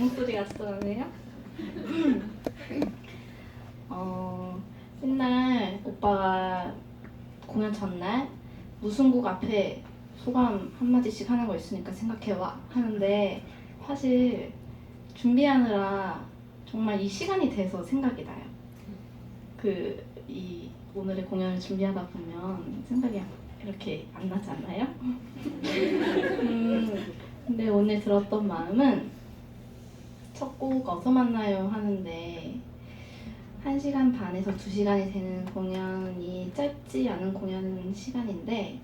양소리 같어네요 어, 맨날 오빠가 공연 전날 곡 앞에 소감 한마디씩 하는 거 있으니까 생각해와 하는데 사실 준비하느라 정말 이 시간이 돼서 생각이 나요. 그 이 오늘의 공연을 준비하다 보면 생각이 이렇게 안 나지 않나요? 음, 근데 오늘 들었던 마음은 첫 곡 어서 만나요 하는데 1시간 반에서 2시간이 되는 공연이 짧지 않은 공연 시간인데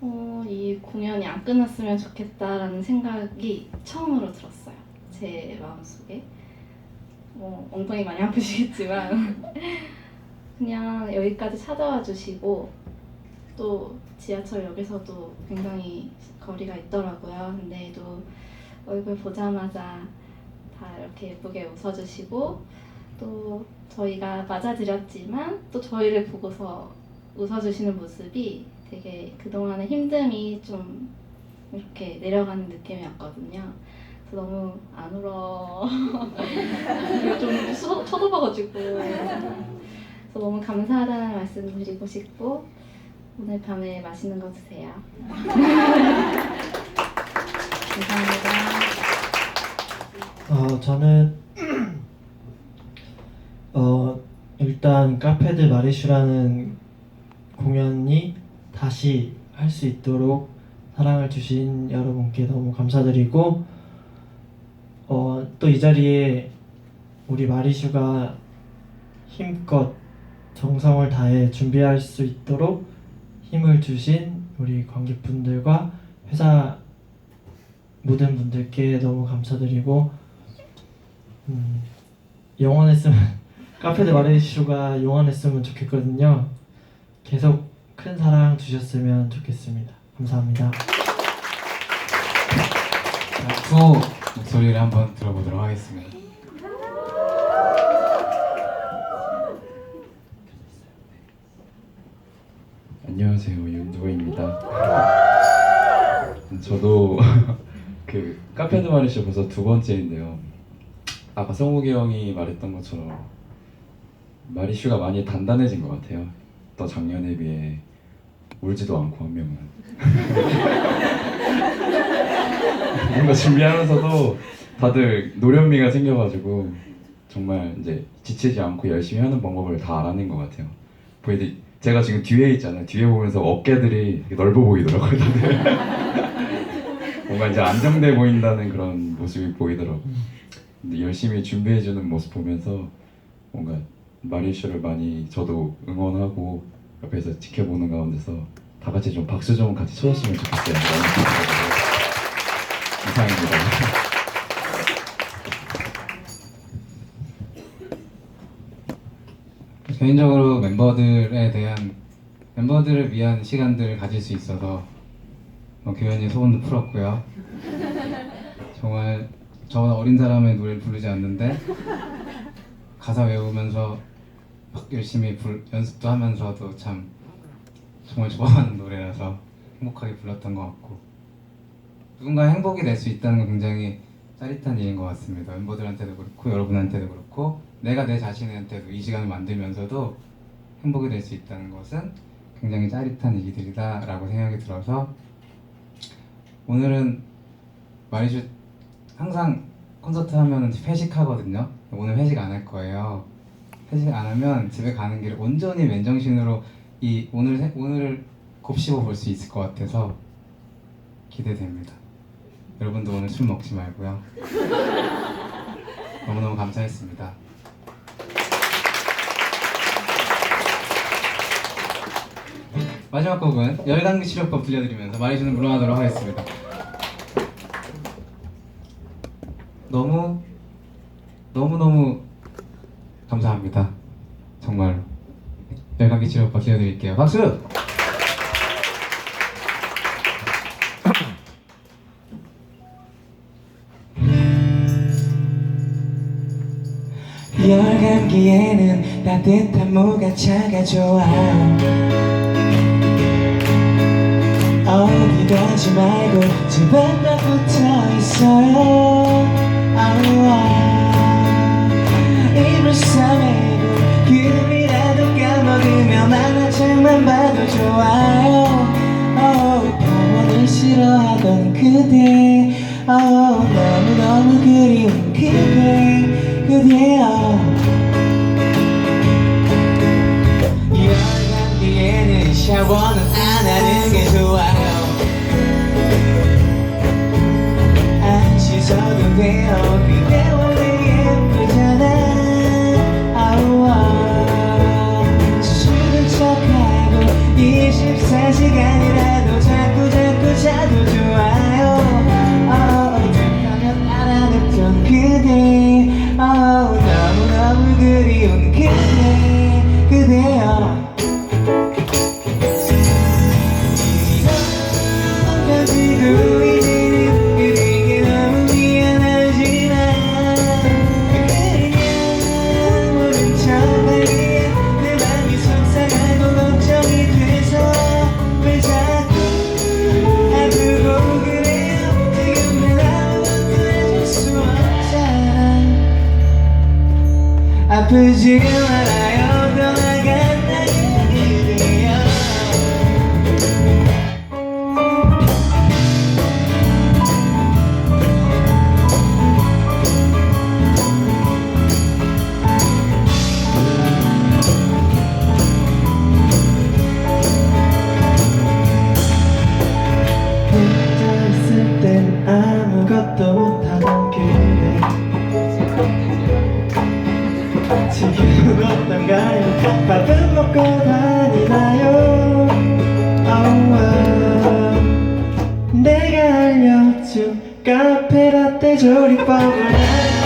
어, 이 공연이 안 끝났으면 좋겠다라는 생각이 처음으로 들었어요. 제 마음속에. 뭐 엉덩이 많이 아프시겠지만 그냥 여기까지 찾아와 주시고 또 지하철역에서도 굉장히 거리가 있더라고요. 근데도 얼굴 보자마자 다 이렇게 예쁘게 웃어주시고 또 저희가 맞아드렸지만 또 저희를 보고서 웃어주시는 모습이 되게 그동안의 힘듦이 좀 이렇게 내려가는 느낌이었거든요. 그래서 너무 안 울어. 좀 쳐- 쳐다봐가지고. 그래서 너무 감사하다는 말씀 드리고 싶고 오늘 밤에 맛있는 거 드세요. 감사합니다. 어, 저는 어, 일단 카페드 마리슈라는 공연이 다시 할 수 있도록 사랑을 주신 여러분께 너무 감사드리고 어, 또 이 자리에 우리 마리슈가 힘껏 정성을 다해 준비할 수 있도록 힘을 주신 우리 관객분들과 회사 모든 분들께 너무 감사드리고 음, 영원했으면 카페드 마레슈가 영원했으면 좋겠거든요. 계속 큰 사랑 주셨으면 좋겠습니다. 감사합니다. 자, 투어 목소리를 한번 들어보도록 하겠습니다. 안녕하세요 윤두호입니다. 저도 그 카페드 마리쇼 벌써 두 번째인데요. 아까 성욱이 형이 말했던 것처럼 마리슈가 많이 단단해진 것 같아요. 또 작년에 비해 울지도 않고 한 명은. 뭔가 준비하면서도 다들 노련미가 생겨가지고 정말 이제 지치지 않고 열심히 하는 방법을 다 알아낸 것 같아요. 보이드 제가 지금 뒤에 있잖아요. 뒤에 보면서 어깨들이 넓어 보이더라고요. 다들. 뭔가 이제 안정돼 보인다는 그런 모습이 보이더라고요. 열심히 준비해주는 모습 보면서 뭔가 마리쇼를 많이 저도 응원하고 옆에서 지켜보는 가운데서 다 같이 좀 박수 좀 같이 쳐줬으면 좋겠어요. 이상입니다. 개인적으로 멤버들에 대한 멤버들을 위한 시간들을 가질 수 있어서 뭐 교현이 소원도 풀었고요. 정말 저보다 어린 사람의 노래를 부르지 않는데 가사 외우면서 막 열심히 불, 연습도 하면서도 참 정말 좋아하는 노래라서 행복하게 불렀던 것 같고 누군가 행복이 될 수 있다는 건 굉장히 짜릿한 일인 것 같습니다. 멤버들한테도 그렇고 여러분한테도 그렇고 내가 내 자신한테도 이 시간을 만들면서도 행복이 될 수 있다는 것은 굉장히 짜릿한 일들이다라고 생각이 들어서 오늘은 마리슈 항상 콘서트 하면 회식하거든요. 오늘 회식 안 할 거예요. 회식 안 하면 집에 가는 길에 온전히 맨정신으로 이 오늘 세- 오늘을 곱씹어 볼 수 있을 것 같아서 기대됩니다. 여러분도 오늘 술 먹지 말고요. 너무너무 감사했습니다. 마지막 곡은 열감기 치료법 들려드리면서 마리슈는 물러나도록 하겠습니다. 너무 너무 너무 감사합니다. 정말로 열감기 치료법 들려드릴게요. 박수! 열감기에는 따뜻한 무가 차가 좋아 어디 가지 말고 집에 딱 붙어 있어요 그리운 그대 그대여 여간 뒤에는 샤워는 안 하는 게 좋아요 안 씻어도 돼요 그대 원래 예쁘잖아 아우아 술은 척하고 24시간이라 아프 어떤가요 밥은 먹고 다니나요? 아우아 내가 알려준 카페 라떼 조리법을